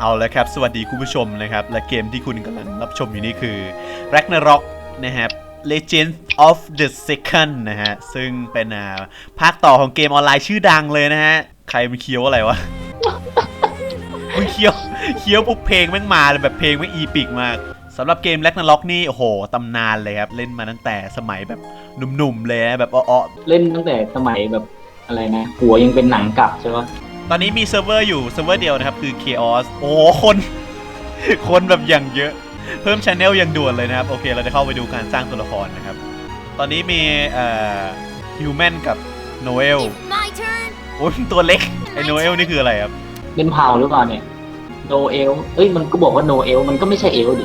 เอาละครับ สวัสดีคุณผู้ชมนะครับ และเกมที่คุณกำลังรับชมอยู่นี่คือ Ragnarok นะครับ Legend of the Second นะฮะ ซึ่งเป็นาภาคต่อของเกมออนไลน์ชื่อดังเลยนะฮะ ใครมันเคี้ยวอะไรวะมึงเคี้ยวเคี้ยวปุ๊บเพลงแม่งมาเลยแบบเพลงแม่งอีปิกมากสำหรับเกม Ragnarok นี่โอ้โหตำนานเลยครับ เล่นมาตั้งแต่สมัยแบบหนุ่มๆเลยนะแบบอ้อเล่นตั้งแต่สมัยแบบอะไรนะหัวยังเป็นหนังกลับใช่ปะ ตอนนี้มีเซิร์ฟเวอร์อยู่เซิร์ฟเวอร์เดียวนะครับคือ Chaos โอ้โหคน คนแบบอย่างเยอะ เพิ่มช anel อย่างด่วนเลยนะครับ โอเค เราจะเข้าไปดูการสร้างตัวละครนะครับ ตอนนี้มีเอ่อฮิวแมนกับโนเอล It's my turn. โอ้ยตัวเล็ก ไอโนเอลนี่คืออะไรครับ เป็นเผ่าหรือเปล่าเนี่ยโนเอลเอ้ยมันก็บอกว่าโนเอลมันก็ไม่ใช่เอลดิ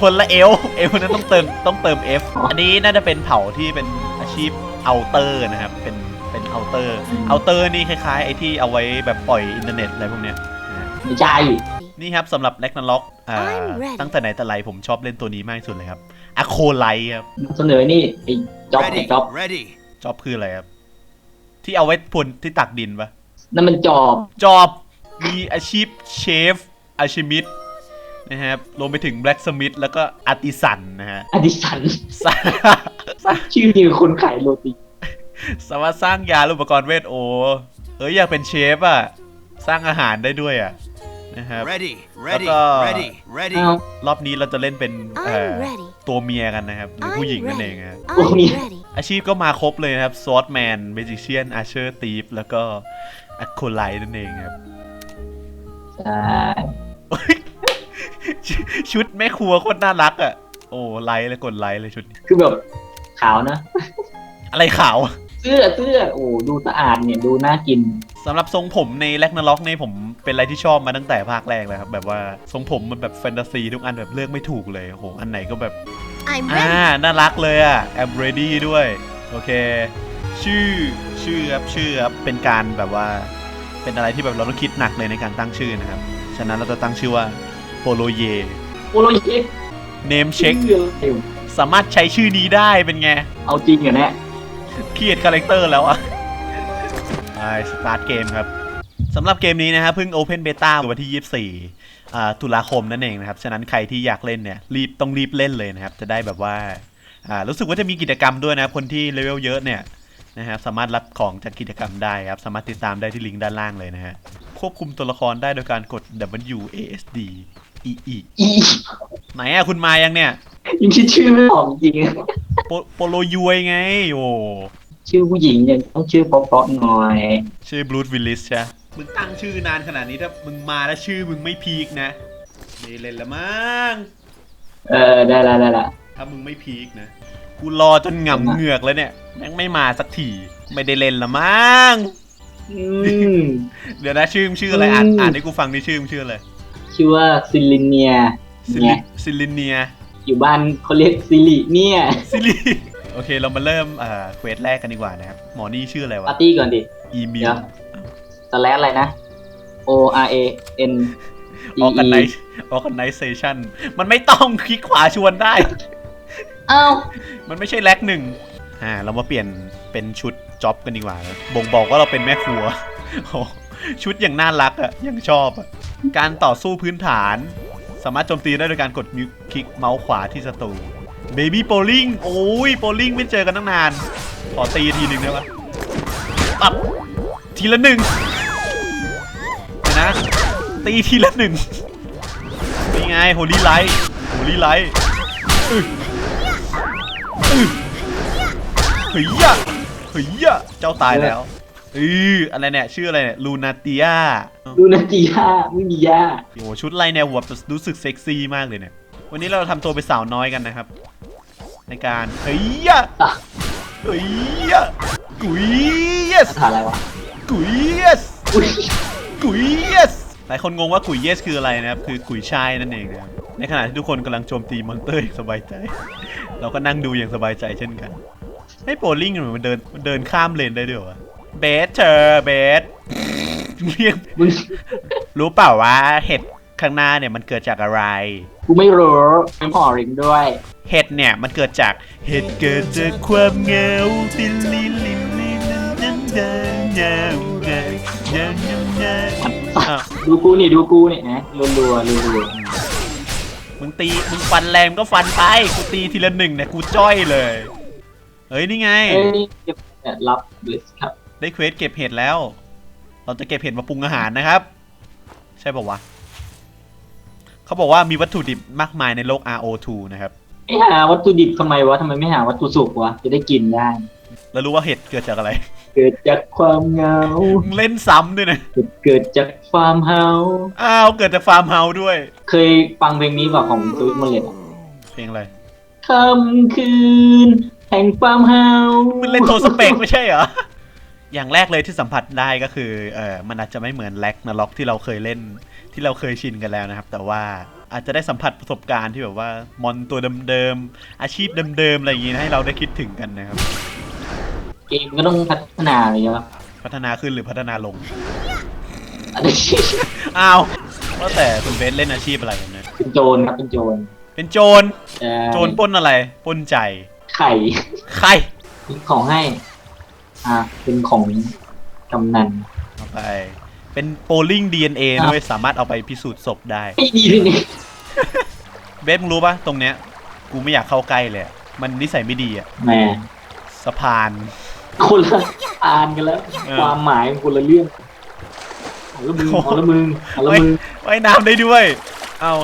คนละเอลเอลนั้นต้องเติมต้องเติม F อันนี้น่าจะเป็นเผ่าที่เป็นอาชีพเอาเตอร์นะครับ เป็น เป็นเอาเตอร์เอาเตอร์นี่คล้ายๆไอที่เอาไว้แบบปล่อยอินเทอร์เน็ตอะไรพวกเนี้ยนะฮะไม่ใช่นี่ครับสำหรับแ a กนาล็อก I'm ready ตั้งแต่ไหนแต่ไรผมชอบเล่นตัวนี้มากที่สุดเลยครับอะโคไลครับเสนอนี่ไอ้จ็อบไอ้ Ready, จ็อบ ready. จอบคืออะไรครับ ที่เอาไว้พลที่ตักดินปะนั่นมันจอบจอบมีอาชีพเชฟอาชิมิดนะครับรวมไปถึงแบล็กสมิธแล้วก็อาร์ติสันนะฮะอดิสันสร้างสร้างชื่อนี่คนขายโรตี สามารถสร้างยาและอุปกรณ์เวทโอเอ้ยอยากเป็นเชฟอะสร้างอาหารได้ด้วยอะนะครับ Ready, ready, Taka. ready, ready. อ้าวรอบนี้เราจะเล่นเป็นเอ่อ I'm ready. ตัวเมียกันนะครับ หรือผู้หญิงนั่นเองฮะ Oh, I'm yeah. ready. อาชีพก็มาครบเลยนะครับ Swordman Magician Archer Thief แล้วก็ a c o l i t e นั่นเองครับใช่ชุชุดแม่ครัวโคตรน่ารักอะ โอ้ไลค์เลยกดไลค์เลยชุดนี้คือแบบขาวนะ อะไรขาว เสื้อเสื้อโอ้ดูสะอาดเนี่ยดูน่ากิน สำหรับทรงผมในแ a กนาล็อกนี่ผมเป็นอะไรที่ชอบมาตั้งแต่ภาคแรกเลยครับ แบบว่าทรงผมมันแบบแฟนตาซีทุกอันแบบเลือกไม่ถูกเลยโอ้โหอันไหนก็แบบ I'm อ่า ready. น่ารักเลยอะ I'm ready ด้วย โอเค ชื่อชื่อครับชื่อครับเป็นการแบบว่า เป็นอะไรที่แบบเราต้องคิดหนักเลยในการตั้งชื่อนะครับ ฉะนั้นเราจะตั้งชื่อว่าโปโลเยโอ้ยเช็คเนมเช็คชื่ออะไรวะสามารถใช้ชื่อนี้ได้เป็นไง เอาจริงเหรอเนี่ยเค รียดคาแรคเตอร์แล้วอะไปสตาร์ทเกมครับสำหรับเกมนี้นะครับเพิ่ง Open Beta วันที่ 24อ่าตุลาคมนั่นเองนะครับ ฉะนั้นใครที่อยากเล่นเนี่ยรีบต้องรีบเล่นเลยนะครับ จะได้แบบว่าอ่ารู้สึกว่าจะมีกิจกรรมด้วยนะครับคนที่เลเวลเยอะเนี่ยนะครับสามารถรับของจากกิจกรรมได้ครับ สามารถติดตามได้ที่ลิงก์ด้านล่างเลยนะฮะควบคุมตัวละครได้โดยการกด W A S D E E อีไหนอะคุณมายังเนี่ยยังคิดชื่อไม่ออกจริงๆอะโปโปโลยวยไงโอ้ ชื่อผู้หญิงยังต้องชื่อเพราะๆหน่อย ชื่อบรูดวิลลิสใช่ มึงตั้งชื่อนานขนาดนี้ถ้ามึงมาแล้วชื่อมึงไม่พีคนะนี่เล่นละมั้งเออได้ละได้ละถ้ามึงไม่พีคนะกูรอจนหง่ำเหงือกแล้วเนี่ยแม่งไม่มาสักทีไม่ได้เล่นละมั้งอืม เดี๋ยวนะชื่อมึงชื่ออะไรอ่านอืม อ่านให้กูฟังดิชื่อมึงชื่ออะไรชื่อว่าซิลิเนียซิลิเนี่ยซิลิเนียอยู่บ้านเขาเรียกซิลิเนี่ยซิลิ โอเคเรามาเริ่มอ่าเควสแรกกันดีกว่านะครับ หมอนี่ชื่ออะไรวะปาร์ตี้ก่อนดิ อีมิเดี๋ลยว สแลชอะไรนะ O R A N E ออกันไน E ออกันไนเซชันมันไม่ต้องคลิกขวาชวนได้อ้าวมันไม่ใช่แลกหนึ่งอ่า เรามาเปลี่ยนเป็นชุดจ็อบกันดีกว่าครับบ่งบอกว่าเราเป็นแม่ครัวโอ้ชุดอย่างน่ารักอะ่ะยังชอบอะการต่อสู้พื้นฐาน สามารถโจมตีได้โดยการกดมิวคลิกเมาส์ขวาที่ศัตรู เบบี้โปลิงโอ้ยโปลิงไม่เจอกันตั้งนาน ขอตีทีหนึ่งได้ปะตับทีละหนึ่งเดี๋ยวนะ ตีทีละหนึ่งนี่ไงโฮลี่ไลท์โฮลี่ไลท์เฮ้ยยะเฮ้ยยะเจ้าตายแล้วเอออะไรเนี่ยชื่ออะไรเนี่ยลูนาเตียดูนาจีย่าไม่มีย่าโอ้ชุดลายแนวแบบรู้สึกเซ็กซี่มากเลยเนี่ย วันนี้เราทำตัวเป็นสาวน้อยกันนะครับ ในการเฮ้ยยะอะเฮ้ยยะกุยเยสคาถาอะไรวะกุยเยสอุ้ยกุยเยสหลายคนงงว่ากุยเยสคืออะไรนะครับ คือกุยชายนั่นเองนะครับในขณะที่ทุกคนกำลังโจมตีมอนเตอร์อย่างสบายใจ เราก็นั่งดูอย่างสบายใจเช่นกัน ให้โปลิงมันเดินมันเดินข้ามเลนได้ด้วยวะเบสเธอเบสเรียกมึงรู้เปล่าว่าเห็ด ข้างหน้าเนี่ยมันเกิดจากอะไร กูไม่รู้ไม่พอริงด้วย เห็ดเนี่ยมันเกิดจากเห็ดเกิดจากความเงาติลิลิลินันดนเงาเงาเงาเงาดูกูนี่ดูกูนี่นะรัวรัวรัวรัวมึงตีมึงฟันแรงก็ฟันไปกูตีทีละหนึ่งเนี่ยกูจ้อยเลย เฮ้ยนี่ไงเอ้ยเก็บเห็ดรับลิสครับได้เควสเก็บเห็ดแล้ว เราจะเก็บเห็ดมาปรุงอาหารนะครับ ใช่ป่าววะ เขาบอกว่ามีวัตถุดิบมากมายในโลก RO2 นะครับ ไม่หาวัตถุดิบทำไมวะทำไมไม่หาวัตถุสุกวะจะได้กินได้ แล้วรู้ว่าเห็ดเกิดจากอะไร เกิดจากความเหงามึงเล่นซ้ำด้วยนะ เกิดจากความเฮาอ้าว เกิดจากฟาร์มเฮาส์ด้วย เคยฟังเพลงนี้ป่ะของตุ้ยมันเลยเพลงอะไรค่ำคืน แห่งความเฮามันเล่นโทรสเปกไม่ใช่เหรอ อย่างแรกเลยที่สัมผัสได้ก็คือ เออมันอาจจะไม่เหมือนแล็กนาล็อกที่เราเคยเล่น ที่เราเคยชินกันแล้วนะครับ แต่ว่าอาจจะได้สัมผัสประสบการณ์ที่แบบว่ามอนตัวเดิมๆอาชีพเดิมๆอะไรอย่างงี้นะให้เราได้คิดถึงกันนะครับ เกมก็ต้องพัฒนาเลยใช่ปะพัฒนาขึ้นหรือพัฒนาลงอันนี้อ้าวว่าแต่คุณเบสเล่นอาชีพอะไรกันเนี่ยเป็นโจรครับเป็นโจรเป็นโจรเอ่อโจรปล้นอะไรปล้นใจไข่ใครมีของให้ อ่าเป็นของกำนันเอาไป เป็นโปลลิง DNA อะด้วยสามารถเอาไปพิสูจน์ศพได้ไม่ดีเลยนี่เบสมึงรู้ปะตรงเนี้ย กูไม่อยากเข้าใกล้เลยอะมันนิสัยไม่ดีอะแหมสะพาน คนละอ่านกันแล้ว เออ ความหมายมันคนละเรื่องเอาละมึงเอาละมึงเอาละมึงว่ายน้ำได้ด้วย เอา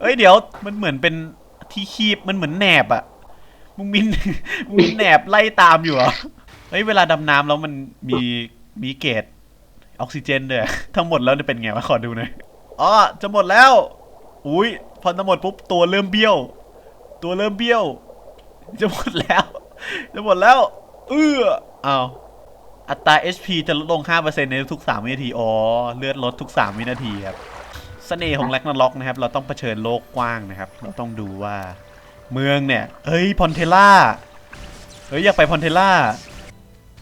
เอ้ยเดี๋ยวมันเหมือนเป็นที่คีบมันเหมือนแหนบอะมึงมิน มึงมีแหนบไล่ตามอยู่เหรอเฮ้ยเวลาดำน้ำแล้วมันมี มีเกจออกซิเจนด้วยทั้งหมดแล้วจะเป็นไงวะขอดูหน่อยอ๋อจะหมดแล้ว อุ้ยพอจะหมดปุ๊บตัวเริ่มเบี้ยว ตัวเริ่มเบี้ยว จะหมดแล้ว จะหมดแล้ว เอื้ออ้าอัตรา HP จะลดลง 5%ในทุก 3 วินาที อ๋อ เลือดลดทุก 3 วินาทีครับเสน่ห์ของแร็กนาล็อกนะครับ เราต้องเผชิญโลกกว้างนะครับ เราต้องดูว่า เมืองเนี่ย เฮ้ย พอนเทล่า เฮ้ย อยากไปพอนเทล่า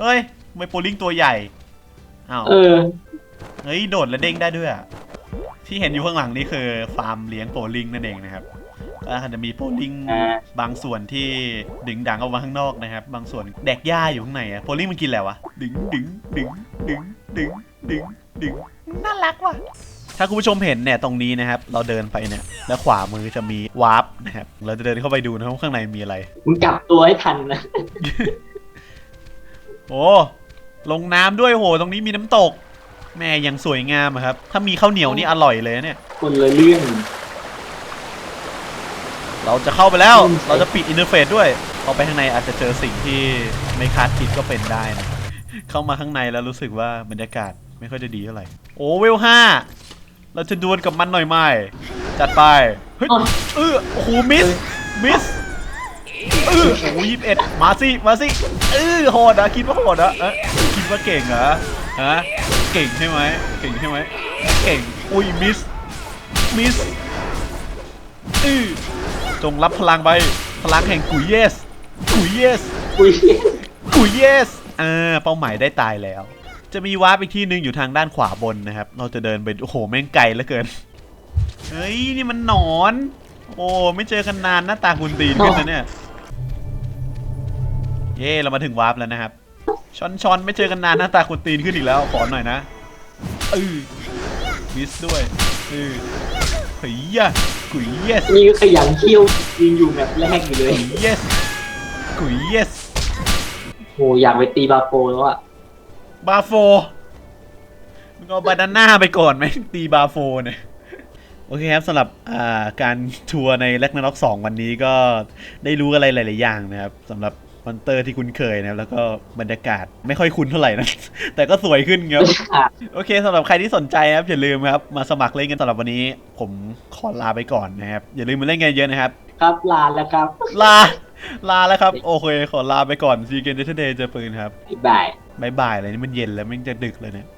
เฮ้ย ไมโปลิงตัวใหญ่ อ้าวเออ เฮ้ยโดดและเด้งได้ด้วยอะที่เห็นอยู่ข้างหลังนี่คือฟาร์มเลี้ยงโปลิงนั่นเองนะครับก็อาจจะมีโปลิงอ่า บางส่วนที่ดึงดังออกมาข้างนอกนะครับ บางส่วนแดกหญ้าอยู่ข้างในอะโปลิงมันกินอะไรวะดึงดึงดึงดึงดึงดึงดึงน่ารักว่ะถ้าคุณผู้ชมเห็นเนี่ยตรงนี้นะครับ เราเดินไปเนี่ย แล้วขวามือจะมีวาร์ปนะครับเราจะเดินเข้าไปดูนะครับว่าข้างในมีอะไร มึงกลับตัวให้ทันนะโอ้ ลงน้ำด้วยโหตรงนี้มีน้ำตก แม่ยังสวยงามอะครับ ถ้ามีข้าวเหนียวนี่อร่อยเลยนะเนี่ย คนละเรื่อง เราจะเข้าไปแล้วอืมเราจะปิดอินเทอร์เฟซด้วยเข้าไปข้างในอาจจะเจอสิ่งที่ไม่คาดคิดก็เป็นได้นะครับเข้ามาข้างในแล้วรู้สึกว่าบรรยากาศไม่ค่อยจะดีเท่าไหร่ โอ้เวลห้าเราจะดวลกับมันหน่อยไหมจัดไป เฮ้ยอ๋อเออโอ้โหมิส มิส เออโอ้โหยี่สิบเอ็ดมาสิมาสิเออโหดอะคิดว่าโหดอะเอ๊ะคิดว่าเก่งเหรอฮะเก่งใช่ไหมเก่งใช่ไหมเก่งอุ้ยมิสมิสอือจงรับพลังไปพลังแห่งกุยเยสกุยเยสอุ้ยกุยเยสอ่าเป้าหมายได้ตายแล้ว จะมีวาร์ปอีกที่หนึ่งอยู่ทางด้านขวาบนนะครับ เราจะเดินไปโอ้โหแม่งไกลเหลือเกินเฮ้ยนี่มันหนอน โอ้ไม่เจอกันนานหน้าตาคุณตีนขึ้นนะเนี่ย เย่เรามาถึงวาร์ปแล้วนะครับชอนชอนไม่เจอกันนานหน้าตาคุณตีนขึ้นอีกแล้วขอหน่อยนะเออมิสด้วยเออเฮ้ยยะกุยเยสนี่ก็ขยันเที่ยวยิงอยู่แบบแรกอยู่เลยกุยเยสกุยเยสโหอยากไปตีบาโปแล้วอะบาโฟมึงเอาบานาน่าไปก่อนไหมตีบาโฟเนี่ยโอเคครับสำหรับอ่าการทัวร์ในแล็กนาล็อก2วันนี้ก็ได้รู้อะไรหลาย ๆ อย่างนะครับสำหรับ มอนเตอร์ที่คุ้นเคยนะครับแล้วก็บรรยากาศไม่ค่อยคุ้นเท่าไหร่นะ แต่ก็สวยขึ้นครับอะโอเคสำหรับใครที่สนใจนะครับอย่าลืมครับมาสมัครเล่นกันสำหรับวันนี้ ผมขอลาไปก่อนนะครับอย่าลืมมาเล่นกันเยอะนะครับ ครับลาแล้วครับ ลาลาแล้วครับ โอเคขอลาไปก่อนซีเกนเดทเดย์เจอปืนครับบ๊ายบายบายบายเลยนี่มันเย็นแล้วมันจะดึกเลยเนี่ย